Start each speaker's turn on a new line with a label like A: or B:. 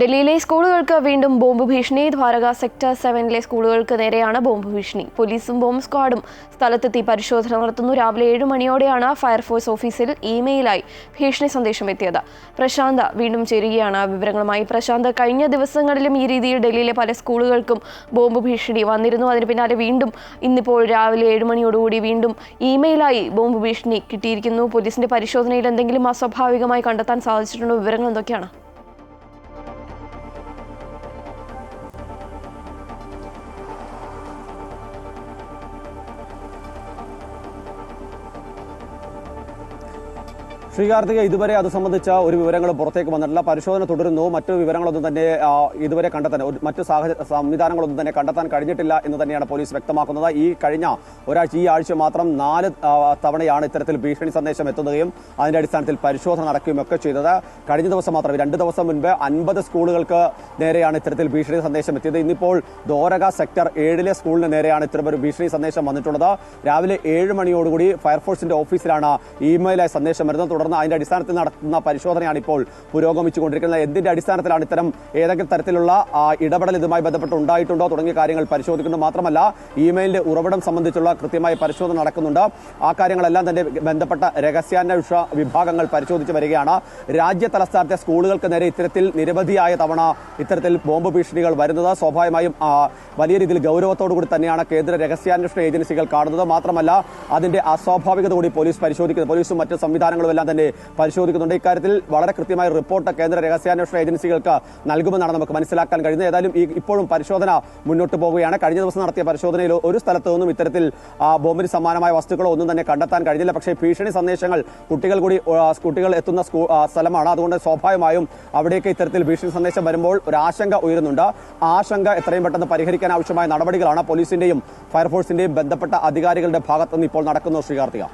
A: ഡൽഹിയിലെ സ്കൂളുകൾക്ക് വീണ്ടും ബോംബ് ഭീഷണി. ദ്വാരക സെക്ടർ സെവനിലെ സ്കൂളുകൾക്ക് നേരെയാണ് ബോംബ് ഭീഷണി. പോലീസും ബോംബ് സ്ക്വാഡും സ്ഥലത്തെത്തി പരിശോധന നടത്തുന്നു. രാവിലെ ഏഴ് മണിയോടെയാണ് ഫയർഫോഴ്സ് ഓഫീസിൽ ഇമെയിലായി ഭീഷണി സന്ദേശം എത്തിയത്. പ്രശാന്ത വീണ്ടും ചേരുകയാണ് വിവരങ്ങളുമായി. പ്രശാന്ത കഴിഞ്ഞ ദിവസങ്ങളിലും ഈ രീതിയിൽ ഡൽഹിയിലെ പല സ്കൂളുകൾക്കും ബോംബ് ഭീഷണി വന്നിരുന്നു. അതിന് പിന്നാലെ വീണ്ടും ഇന്നിപ്പോൾ രാവിലെ ഏഴ് മണിയോടുകൂടി വീണ്ടും ഇമെയിലായി ബോംബ് ഭീഷണി കിട്ടിയിരിക്കുന്നു. പോലീസിന്റെ പരിശോധനയിൽ എന്തെങ്കിലും അസ്വാഭാവികമായി കണ്ടെത്താൻ സാധിച്ചിട്ടുണ്ടോ? വിവരങ്ങൾ എന്തൊക്കെയാണ്?
B: ശ്രീകാർത്തിക ഇതുവരെ അത് സംബന്ധിച്ച ഒരു വിവരങ്ങൾ പുറത്തേക്ക് വന്നിട്ടില്ല. പരിശോധന തുടരുന്നു. മറ്റു വിവരങ്ങളൊന്നും തന്നെ ഇതുവരെ കണ്ടെത്താൻ മറ്റു സാഹചര്യ സംവിധാനങ്ങളൊന്നും തന്നെ കണ്ടെത്താൻ കഴിഞ്ഞിട്ടില്ല എന്ന് തന്നെയാണ് പോലീസ് വ്യക്തമാക്കുന്നത്. ഈ കഴിഞ്ഞ ഒരാഴ്ച ഈ ആഴ്ച മാത്രം നാല് തവണയാണ് ഇത്തരത്തിൽ ഭീഷണി സന്ദേശം എത്തുകയും അതിന്റെ അടിസ്ഥാനത്തിൽ പരിശോധന നടക്കുകയും ഒക്കെ ചെയ്തത്. കഴിഞ്ഞ ദിവസം മാത്രം രണ്ട് ദിവസം മുൻപ് അൻപത് സ്കൂളുകൾക്ക് നേരെയാണ് ഇത്തരത്തിൽ ഭീഷണി സന്ദേശം എത്തിയത്. ഇന്നിപ്പോൾ ദോരക സെക്ടർ ഏഴിലെ സ്കൂളിന് നേരെയാണ് ഇത്തരമൊരു ഭീഷണി സന്ദേശം വന്നിട്ടുള്ളത്. രാവിലെ ഏഴ് മണിയോടുകൂടി ഫയർഫോഴ്സിന്റെ ഓഫീസിലാണ് ഇമെയിലായി സന്ദേശം വരുന്നത്. തുടർന്ന് അതിന്റെ അടിസ്ഥാനത്തിൽ നടത്തുന്ന പരിശോധനയാണ് ഇപ്പോൾ പുരോഗമിച്ചുകൊണ്ടിരിക്കുന്നത്. എന്തിന്റെ അടിസ്ഥാനത്തിലാണ് ഇത്തരം ഏതെങ്കിലും തരത്തിലുള്ള ഇടപെടൽ ഇതുമായി ബന്ധപ്പെട്ട് ഉണ്ടായിട്ടുണ്ടോ തുടങ്ങിയ കാര്യങ്ങൾ പരിശോധിക്കുന്നു. മാത്രമല്ല ഇമെയിലിന്റെ ഉറവിടം സംബന്ധിച്ചുള്ള കൃത്യമായ പരിശോധന നടക്കുന്നുണ്ട്. ആ കാര്യങ്ങളെല്ലാം തന്നെ ബന്ധപ്പെട്ട രഹസ്യാന്വേഷണ വിഭാഗങ്ങൾ പരിശോധിച്ച് വരികയാണ്. രാജ്യ തലസ്ഥാനത്തെ സ്കൂളുകൾക്ക് നേരെ ഇത്തരത്തിൽ നിരവധിയായ തവണ ഇത്തരത്തിൽ ബോംബ് ഭീഷണികൾ വരുന്നത്. സ്വാഭാവികമായും വലിയ രീതിയിൽ ഗൗരവത്തോടു കൂടി തന്നെയാണ് കേന്ദ്ര രഹസ്യാന്വേഷണ ഏജൻസികൾ കാണുന്നത്. മാത്രമല്ല അതിന്റെ അസ്വാഭാവികത കൂടി പോലീസ് പരിശോധിക്കുന്നത് പോലീസും മറ്റ് സംവിധാനങ്ങളും എല്ലാം തന്നെ പരിശോധിക്കുന്നുണ്ട്. ഇക്കാര്യത്തിൽ വളരെ കൃത്യമായ റിപ്പോർട്ട് കേന്ദ്ര രഹസ്യാന്വേഷണ ഏജൻസികൾക്ക് നൽകുമെന്നാണ് നമുക്ക് മനസ്സിലാക്കാൻ കഴിയുന്നത്. ഏതായാലും ഈ ഇപ്പോഴും പരിശോധന മുന്നോട്ട് പോവുകയാണ്. കഴിഞ്ഞ ദിവസം നടത്തിയ പരിശോധനയിൽ ഒരു സ്ഥലത്തു നിന്നും ഇത്തരത്തിൽ ബോംബിന് സമാനമായ വസ്തുക്കളോ ഒന്നും തന്നെ കണ്ടെത്താൻ കഴിഞ്ഞില്ല. പക്ഷേ ഭീഷണി സന്ദേശങ്ങൾ കുട്ടികൾ കൂടി കുട്ടികൾ എത്തുന്ന സ്ഥലമാണ്. അതുകൊണ്ട് സ്വാഭാവികമായും അവിടേക്ക് ഇത്തരത്തിൽ ഭീഷണി സന്ദേശം വരുമ്പോൾ ഒരു ആശങ്ക ഉയരുന്നുണ്ട്. ആശങ്ക എത്രയും പെട്ടെന്ന് പരിഹരിക്കാൻ ആവശ്യമായ നടപടികളാണ് പോലീസിന്റെയും ഫയർഫോഴ്സിന്റെയും ബന്ധപ്പെട്ട അധികാരികളുടെ ഭാഗത്തുനിന്ന് ഇപ്പോൾ നടക്കുന്നു ശ്രീകാർത്തിക